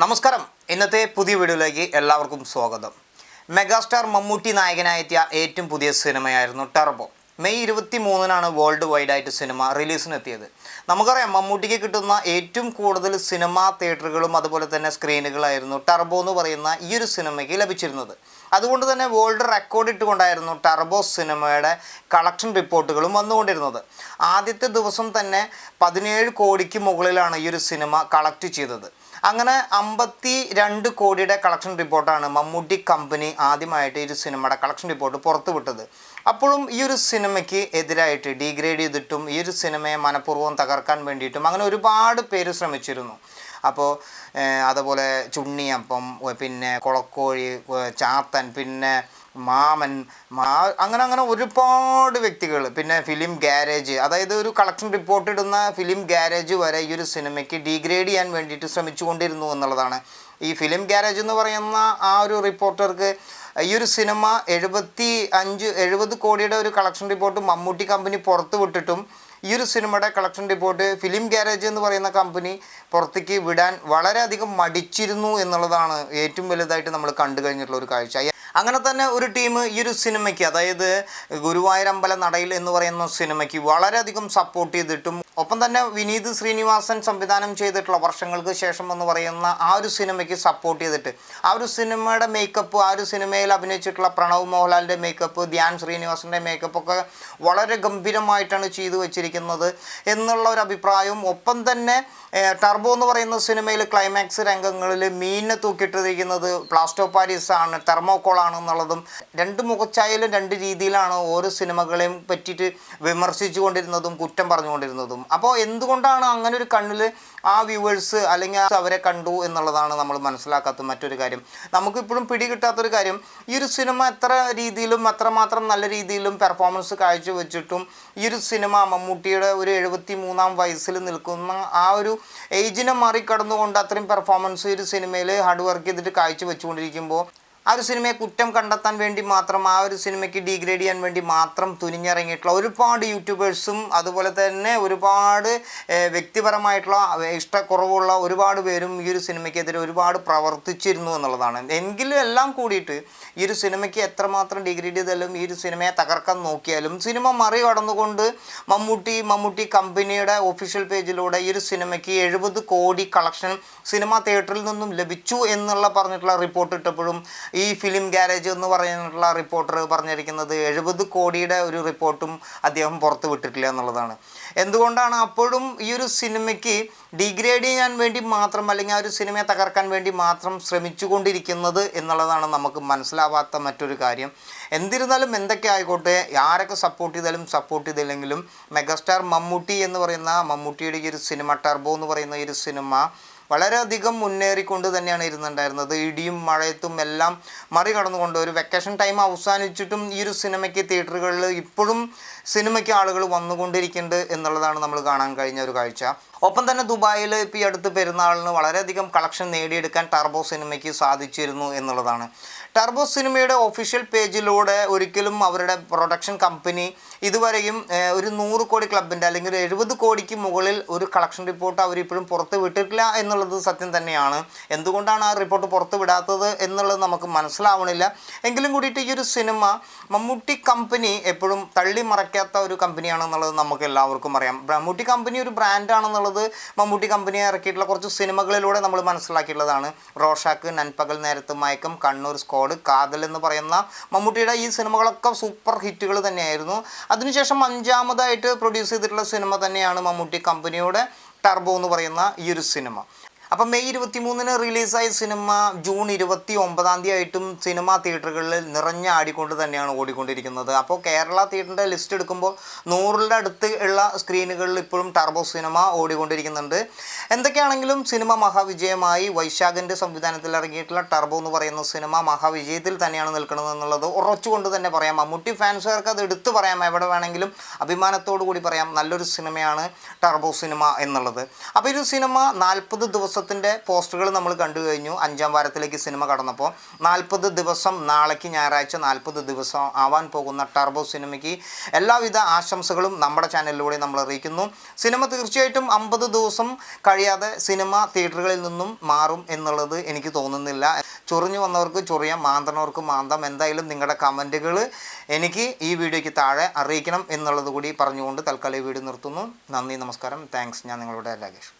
നമസ്കാരം. ഇന്നത്തെ പുതിയ വീഡിയോയിലേക്ക് എല്ലാവർക്കും സ്വാഗതം. മെഗാസ്റ്റാർ മമ്മൂട്ടി നായകനായെത്തിയ ഏറ്റവും പുതിയ സിനിമയായിരുന്നു ടർബോ. മെയ് ഇരുപത്തി മൂന്നിനാണ് വേൾഡ് വൈഡായിട്ട് സിനിമ റിലീസിനെത്തിയത്. നമുക്കറിയാം മമ്മൂട്ടിക്ക് കിട്ടുന്ന ഏറ്റവും കൂടുതൽ സിനിമാ തിയേറ്ററുകളും അതുപോലെ തന്നെ സ്ക്രീനുകളായിരുന്നു ടർബോ എന്ന് പറയുന്ന ഈ ഒരു സിനിമയ്ക്ക് ലഭിച്ചിരുന്നത്. അതുകൊണ്ട് തന്നെ വേൾഡ് റെക്കോർഡ് ഇട്ടുകൊണ്ടായിരുന്നു ടർബോ സിനിമയുടെ കളക്ഷൻ റിപ്പോർട്ടുകളും വന്നുകൊണ്ടിരുന്നത്. ആദ്യത്തെ ദിവസം തന്നെ പതിനേഴ് കോടിക്ക് മുകളിലാണ് ഈ ഒരു സിനിമ കളക്ട് ചെയ്തത്. അങ്ങനെ അമ്പത്തി രണ്ട് കോടിയുടെ കളക്ഷൻ റിപ്പോർട്ടാണ് മമ്മൂട്ടി കമ്പനി ആദ്യമായിട്ട് ഈ ഒരു സിനിമയുടെ കളക്ഷൻ റിപ്പോർട്ട് പുറത്തുവിട്ടത്. അപ്പോഴും ഈ ഒരു സിനിമയ്ക്ക് എതിരായിട്ട് ഡീഗ്രേഡ് ചെയ്തിട്ടും ഈ ഒരു സിനിമയെ മനഃപൂർവം തകർക്കാൻ വേണ്ടിയിട്ടും അങ്ങനെ ഒരുപാട് പേര് ശ്രമിച്ചിരുന്നു. അപ്പോൾ അതുപോലെ ചുണ്ണിയപ്പം പിന്നെ കുളക്കോഴി ചാത്തൻ പിന്നെ മാമൻ മാ അങ്ങനെ അങ്ങനെ ഒരുപാട് വ്യക്തികൾ പിന്നെ ഫിലിം ഗാരേജ്. അതായത് ഒരു കളക്ഷൻ റിപ്പോർട്ട് ഇടുന്ന ഫിലിം ഗാരേജ് വരെ ഈ ഒരു സിനിമയ്ക്ക് ഡീഗ്രേഡ് ചെയ്യാൻ വേണ്ടിയിട്ട് ശ്രമിച്ചുകൊണ്ടിരുന്നു എന്നുള്ളതാണ്. ഈ ഫിലിം ഗാരേജ് എന്ന് പറയുന്ന ആ ഒരു റിപ്പോർട്ടർക്ക് ഈ ഒരു സിനിമ എഴുപത്തി അഞ്ച് എഴുപത് കോടിയുടെ ഒരു കളക്ഷൻ റിപ്പോർട്ട് മമ്മൂട്ടി കമ്പനി പുറത്ത് വിട്ടിട്ടും ഈ ഒരു സിനിമയുടെ കളക്ഷൻ റിപ്പോർട്ട് ഫിലിം ഗാരേജ് എന്ന് പറയുന്ന കമ്പനി പുറത്തേക്ക് വിടാൻ വളരെയധികം മടിച്ചിരുന്നു എന്നുള്ളതാണ് ഏറ്റവും വലുതായിട്ട് നമ്മൾ കണ്ടു കഴിഞ്ഞിട്ടുള്ള ഒരു കാഴ്ച. അങ്ങനെ തന്നെ ഒരു ടീം ഈ ഒരു സിനിമയ്ക്ക് അതായത് ഗുരുവായൂരമ്പല നടയിൽ എന്ന് പറയുന്ന സിനിമയ്ക്ക് വളരെയധികം സപ്പോർട്ട് ചെയ്തിട്ടും ഒപ്പം തന്നെ വിനീത് ശ്രീനിവാസൻ സംവിധാനം ചെയ്തിട്ടുള്ള വർഷങ്ങൾക്ക് ശേഷം എന്ന് പറയുന്ന ആ ഒരു സിനിമയ്ക്ക് സപ്പോർട്ട് ചെയ്തിട്ട് ആ ഒരു സിനിമയുടെ മേക്കപ്പ് ആ ഒരു സിനിമയിൽ അഭിനയിച്ചിട്ടുള്ള പ്രണവ് മോഹൻലാലിന്റെ മേക്കപ്പ് ധ്യാൻ ശ്രീനിവാസന്റെ മേക്കപ്പ് ഒക്കെ വളരെ ഗംഭീരമായിട്ടാണ് ചെയ്തു വച്ചിരിക്കുന്നത് എന്നുള്ള ഒരു അഭിപ്രായവും ഒപ്പം തന്നെ ടർബോ എന്ന് പറയുന്ന സിനിമയിൽ ക്ലൈമാക്സ് രംഗങ്ങളിൽ മീനിനെ തൂക്കിയിട്ടിരിക്കുന്നത് പ്ലാസ്റ്റോ പാരീസ് ആണ് എന്നുള്ളതും രണ്ട് മുഖച്ചായാലും രണ്ട് രീതിയിലാണ് ഓരോ സിനിമകളെയും പറ്റിയിട്ട് വിമർശിച്ചു കൊണ്ടിരുന്നതും കുറ്റം പറഞ്ഞുകൊണ്ടിരുന്നതും. അപ്പോൾ എന്തുകൊണ്ടാണ് അങ്ങനെ ഒരു കണ്ണിൽ ആ വ്യൂവേഴ്സ് അല്ലെങ്കിൽ അവരെ കണ്ടു എന്നുള്ളതാണ് നമ്മൾ മനസ്സിലാക്കാത്ത മറ്റൊരു കാര്യം. നമുക്കിപ്പോഴും പിടികിട്ടാത്തൊരു കാര്യം ഈ ഒരു സിനിമ എത്ര രീതിയിലും അത്രമാത്രം നല്ല രീതിയിലും പെർഫോമൻസ് കാഴ്ചവെച്ചിട്ടും ഈ ഒരു സിനിമ മമ്മൂട്ടിയുടെ ഒരു എഴുപത്തി മൂന്നാം വയസ്സിൽ നിൽക്കുന്ന ആ ഒരു ഏജിനെ മറികടന്നുകൊണ്ട് അത്രയും പെർഫോമൻസ് ഈ ഒരു സിനിമയിൽ ഹാർഡ് വർക്ക് ചെയ്തിട്ട് കാഴ്ച വെച്ചുകൊണ്ടിരിക്കുമ്പോൾ ആ ഒരു സിനിമയെ കുറ്റം കണ്ടെത്താൻ വേണ്ടി മാത്രം ആ ഒരു സിനിമയ്ക്ക് ഡീഗ്രേഡ് ചെയ്യാൻ വേണ്ടി മാത്രം തുനിഞ്ഞിറങ്ങിയിട്ടുള്ള ഒരുപാട് യൂട്യൂബേഴ്സും അതുപോലെ തന്നെ ഒരുപാട് വ്യക്തിപരമായിട്ടുള്ള ഇഷ്ടക്കുറവുള്ള ഒരുപാട് പേരും ഈ ഒരു സിനിമയ്ക്കെതിരെ ഒരുപാട് പ്രവർത്തിച്ചിരുന്നു എന്നുള്ളതാണ്. എങ്കിലും എല്ലാം കൂടിയിട്ട് ഈ ഒരു സിനിമയ്ക്ക് എത്രമാത്രം ഡിഗ്രേഡ് ചെയ്താലും ഈ ഒരു സിനിമയെ തകർക്കാൻ നോക്കിയാലും സിനിമ മറികടന്നുകൊണ്ട് മമ്മൂട്ടി മമ്മൂട്ടി കമ്പനിയുടെ ഒഫീഷ്യൽ പേജിലൂടെ ഈ ഒരു സിനിമയ്ക്ക് എഴുപത് കോടി കളക്ഷൻ സിനിമ തിയേറ്ററിൽ നിന്നും ലഭിച്ചു എന്നുള്ള പറഞ്ഞിട്ടുള്ള റിപ്പോർട്ട് ഇട്ടപ്പോഴും ഈ ഫിലിം ഗാരേജ് എന്ന് പറഞ്ഞിട്ടുള്ള റിപ്പോർട്ടർ പറഞ്ഞിരിക്കുന്നത് എഴുപത് കോടിയുടെ ഒരു റിപ്പോർട്ടും അദ്ദേഹം പുറത്തു വിട്ടിട്ടില്ല എന്നുള്ളതാണ്. എന്തുകൊണ്ടാണ് അപ്പോഴും ഈ ഒരു സിനിമയ്ക്ക് ഡിഗ്രേഡ് ചെയ്യാൻ വേണ്ടി മാത്രം അല്ലെങ്കിൽ ആ ഒരു സിനിമയെ തകർക്കാൻ വേണ്ടി മാത്രം ശ്രമിച്ചുകൊണ്ടിരിക്കുന്നത് എന്നുള്ളതാണ് നമുക്ക് മനസ്സിലാവാത്ത മറ്റൊരു കാര്യം. എന്തിരുന്നാലും എന്തൊക്കെ ആയിക്കോട്ടെ ആരൊക്കെ സപ്പോർട്ട് ചെയ്താലും സപ്പോർട്ട് ചെയ്തില്ലെങ്കിലും മെഗാസ്റ്റാർ മമ്മൂട്ടി എന്ന് പറയുന്ന മമ്മൂട്ടിയുടെ ഈ ഒരു സിനിമ ടർബോ എന്ന് പറയുന്ന ഈ ഒരു സിനിമ വളരെയധികം മുന്നേറിക്കൊണ്ട് തന്നെയാണ് ഇരുന്നുണ്ടായിരുന്നത്. ഇടിയും മഴയത്തും എല്ലാം മറികടന്നുകൊണ്ട് ഒരു വെക്കേഷൻ ടൈം അവസാനിച്ചിട്ടും ഈ ഒരു സിനിമയ്ക്ക് തിയേറ്ററുകളിൽ ഇപ്പോഴും സിനിമയ്ക്ക് ആളുകൾ വന്നുകൊണ്ടിരിക്കുന്നുണ്ട് എന്നുള്ളതാണ് നമ്മൾ കാണാൻ കഴിഞ്ഞ ഒരു കാഴ്ച. ഒപ്പം തന്നെ ദുബായിൽ ഇപ്പോൾ ഈ അടുത്ത് പെരുന്നാളിന് വളരെയധികം കളക്ഷൻ നേടിയെടുക്കാൻ ടർബോ സിനിമയ്ക്ക് സാധിച്ചിരുന്നു എന്നുള്ളതാണ്. ടർബോ സിനിമയുടെ ഒഫീഷ്യൽ പേജിലൂടെ ഒരിക്കലും അവരുടെ പ്രൊഡക്ഷൻ കമ്പനി ഇതുവരെയും ഒരു നൂറ് കോടി ക്ലബിന്റെ അല്ലെങ്കിൽ എഴുപത് കോടിക്ക് മുകളിൽ ഒരു കളക്ഷൻ റിപ്പോർട്ട് അവരിപ്പോഴും പുറത്ത് വിട്ടിട്ടില്ല എന്നുള്ളത് സത്യം തന്നെയാണ്. എന്തുകൊണ്ടാണ് ആ റിപ്പോർട്ട് പുറത്ത് വിടാത്തത് എന്നുള്ളത് നമുക്ക് മനസ്സിലാവണില്ല. എങ്കിലും കൂടിയിട്ട് ഈ ഒരു സിനിമ മമ്മൂട്ടി കമ്പനി എപ്പോഴും തള്ളി മറയ്ക്കാത്ത ഒരു കമ്പനിയാണെന്നുള്ളത് നമുക്ക് എല്ലാവർക്കും അറിയാം. മമ്മൂട്ടി കമ്പനി ഒരു ബ്രാൻഡാണെന്നുള്ളത് മമ്മൂട്ടി കമ്പനി ഇറക്കിയിട്ടുള്ള കുറച്ച് സിനിമകളിലൂടെ നമ്മൾ മനസ്സിലാക്കിയിട്ടുള്ളതാണ്. റോഷാക്ക് നൻപകൽ നേരത്ത് മയക്കം കണ്ണൂർ സ്ക്വാഡ് കാതൽ എന്ന് പറയുന്ന മമ്മൂട്ടിയുടെ ഈ സിനിമകളൊക്കെ സൂപ്പർ ഹിറ്റുകൾ തന്നെയായിരുന്നു. അതിനുശേഷം അഞ്ചാമതായിട്ട് പ്രൊഡ്യൂസ് ചെയ്തിട്ടുള്ള സിനിമ തന്നെയാണ് മമ്മൂട്ടി കമ്പനിയുടെ ടർബോ എന്ന് പറയുന്ന ഈ ഒരു സിനിമ. അപ്പം മെയ് ഇരുപത്തി മൂന്നിന് റിലീസായ സിനിമ ജൂൺ ഇരുപത്തി ഒമ്പതാം തീയതി ആയിട്ടും സിനിമാ തിയേറ്ററുകളിൽ നിറഞ്ഞ ആടിക്കൊണ്ട് തന്നെയാണ് ഓടിക്കൊണ്ടിരിക്കുന്നത്. അപ്പോൾ കേരള തിയേറ്ററിന്റെ ലിസ്റ്റ് എടുക്കുമ്പോൾ നൂറിന്റെ അടുത്ത് ഉള്ള സ്ക്രീനുകളിൽ ഇപ്പോഴും ടർബോ സിനിമ ഓടിക്കൊണ്ടിരിക്കുന്നുണ്ട്. എന്തൊക്കെയാണെങ്കിലും സിനിമ മഹാവിജയമായി വൈശാഖിന്റെ സംവിധാനത്തിൽ ഇറങ്ങിയിട്ടുള്ള ടർബോ എന്ന് പറയുന്ന സിനിമ മഹാവിജയത്തിൽ തന്നെയാണ് നിൽക്കുന്നത് എന്നുള്ളത് ഉറച്ചുകൊണ്ട് തന്നെ പറയാം. മമ്മൂട്ടി ഫാൻസുകാർക്ക് അത് എടുത്തു പറയാം. എവിടെ വേണമെങ്കിലും അഭിമാനത്തോടു കൂടി പറയാം. നല്ലൊരു സിനിമയാണ് ടർബോ സിനിമ എന്നുള്ളത്. അപ്പോൾ ഈ സിനിമ നാൽപ്പത് ദിവസത്തെ ദിവസത്തിന്റെ പോസ്റ്ററുകൾ നമ്മൾ കണ്ടു കഴിഞ്ഞു. അഞ്ചാം വാരത്തിലേക്ക് സിനിമ കടന്നപ്പോൾ നാൽപ്പത് ദിവസം നാളേക്ക് ഞായറാഴ്ച നാൽപ്പത് ദിവസം ആവാൻ പോകുന്ന ടർബോ സിനിമയ്ക്ക് എല്ലാവിധ ആശംസകളും നമ്മുടെ ചാനലിലൂടെ നമ്മൾ അറിയിക്കുന്നു. സിനിമ തീർച്ചയായിട്ടും അമ്പത് ദിവസം കഴിയാതെ സിനിമ തിയേറ്ററുകളിൽ നിന്നും മാറും എന്നുള്ളത് എനിക്ക് തോന്നുന്നില്ല. ചൊറിഞ്ഞു വന്നവർക്ക് ചൊറിയാം മാന്തണവർക്ക് മാന്താം. എന്തായാലും നിങ്ങളുടെ കമന്റുകൾ എനിക്ക് ഈ വീഡിയോയ്ക്ക് താഴെ അറിയിക്കണം എന്നുള്ളത് കൂടി പറഞ്ഞുകൊണ്ട് തൽക്കാലം ഈ വീഡിയോ നിർത്തുന്നു. നന്ദി നമസ്കാരം. താങ്ക്സ്. ഞാൻ നിങ്ങളുടെ രാകേഷ്.